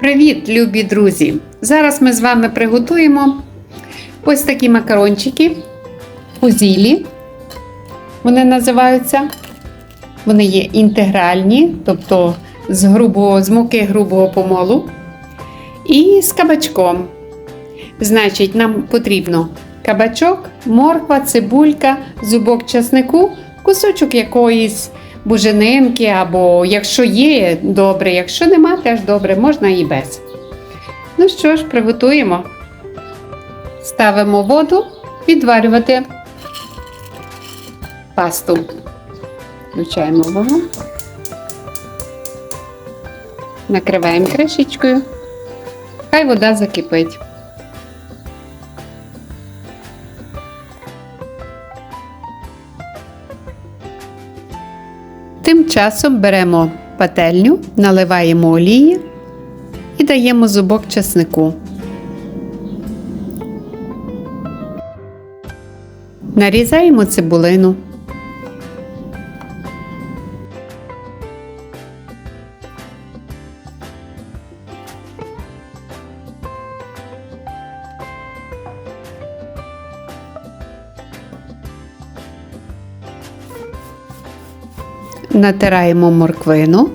Привіт, любі друзі! Зараз ми з вами приготуємо ось такі макарончики фузілі. Вони називаються. Вони є інтегральні, тобто з, грубого, з муки грубого помолу. І з кабачком. Значить, нам потрібно кабачок, морква, цибулька, зубок часнику, кусочок якоїсь буженинки, або якщо є, добре, якщо нема, теж добре, можна і без. Ну що ж, приготуємо. Ставимо воду відварювати пасту. Включаємо вогонь. Накриваємо кришечкою. Хай вода закипить. Тим часом беремо пательню, наливаємо олії і даємо зубок чеснику. Нарізаємо цибулину. Натираємо морквину.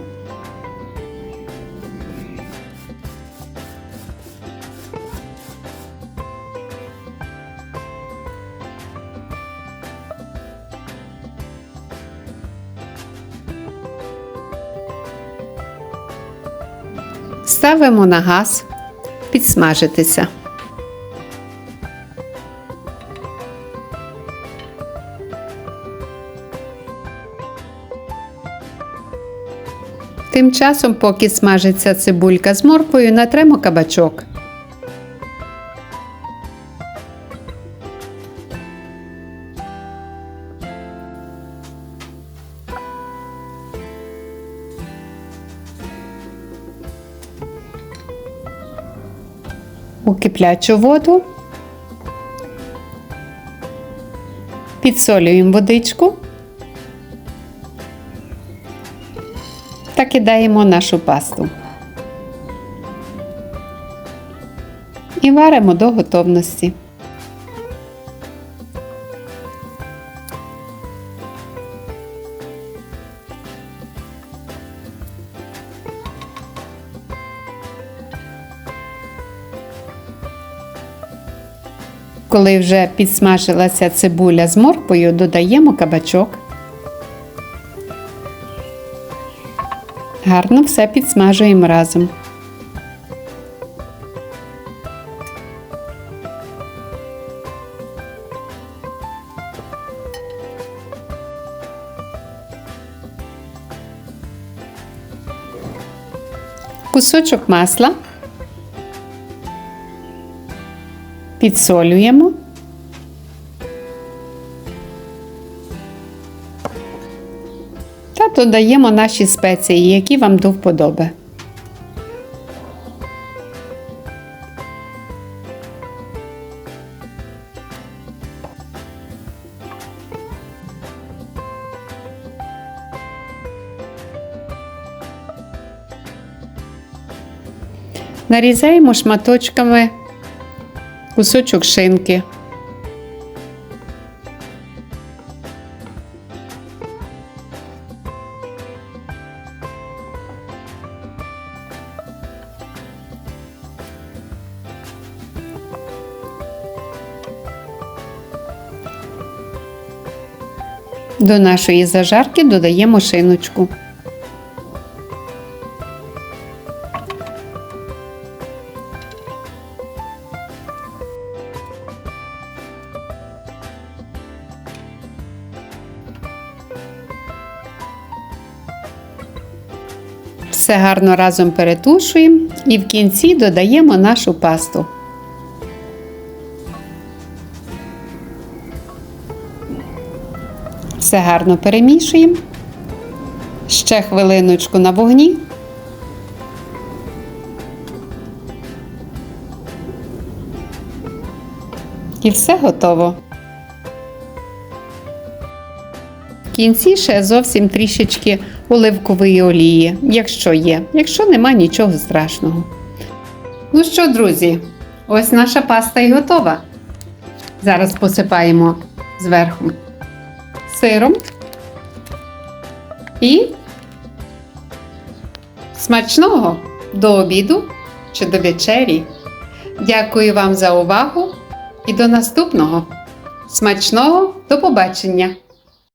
Ставимо на газ підсмажитися. Тим часом, поки смажиться цибулька з морквою, натремо кабачок. У киплячу воду підсолюємо водичку. Та кидаємо нашу пасту. І варимо до готовності. Коли вже підсмажилася цибуля з морквою, додаємо кабачок. Гарно все підсмажуємо разом. Кусочок масла підсолюємо. Додаємо наші спеції, які вам до вподоби. Нарізаємо шматочками кусочок шинки. До нашої зажарки додаємо шиночку. Все гарно разом перетушуємо і в кінці додаємо нашу пасту. Все гарно перемішуємо. Ще хвилиночку на вогні. І все готово. В кінці ще зовсім трішечки оливкової олії, якщо є. Якщо нема нічого страшного. Ну що, друзі, ось наша паста і готова. Зараз посипаємо зверху сиром і смачного до обіду чи до вечері. Дякую вам за увагу і до наступного. Смачного до побачення!